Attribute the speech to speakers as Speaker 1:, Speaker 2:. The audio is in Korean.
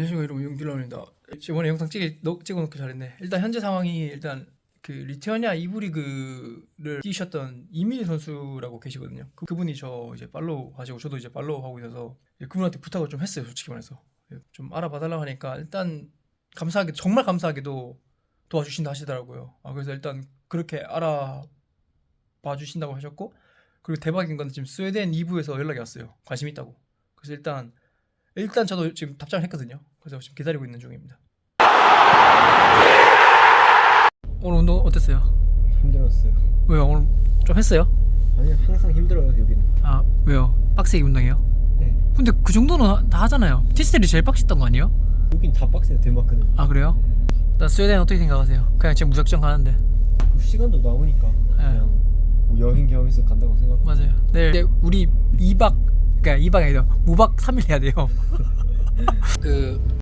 Speaker 1: 안녕하세요 여러분 용딜러입니다. 이번에 영상 찍, 넣, 찍어놓기 잘했네. 일단 현재 상황이 일단 그 리투아니아 이부 리그를 뛰셨던 이민희 선수라고 계시거든요. 그, 그분이 저 이제 팔로우 하시고 저도 이제 팔로우 하고 있어서 이제 그분한테 부탁을 좀 했어요 솔직히 말해서. 예, 좀 알아봐 달라고 하니까 일단 감사하게 정말 감사하게도 도와주신다 하시더라고요. 아 그래서 일단 그렇게 알아봐 주신다고 하셨고 그리고 대박인 건 지금 스웨덴 2부에서 연락이 왔어요. 관심 있다고. 그래서 일단 일단 저도 지금 답장을 했거든요. 그래서 지금 기다리고 있는 중입니다. 오늘 운동 어땠어요?
Speaker 2: 힘들었어요.
Speaker 1: 왜요? 오늘 좀 했어요?
Speaker 2: 아니 항상 힘들어요 여기는.
Speaker 1: 아 왜요? 빡세게 운동해요?
Speaker 2: 네.
Speaker 1: 근데 그 정도는 다 하잖아요. 티스텔이 제일 빡셌던 거 아니에요?
Speaker 2: 여긴 다 빡세요 덴마크는.
Speaker 1: 아 그래요? 일단 스웨덴 어떻게 생각하세요? 그냥 지금 무작정 가는데
Speaker 2: 뭐 시간도 남으니까 그냥 뭐 여행 겸해서 간다고 생각.
Speaker 1: 맞아요. 내일 이제 우리 2박 그러니까 2박 아니라 무박 3일 해야 돼요. 그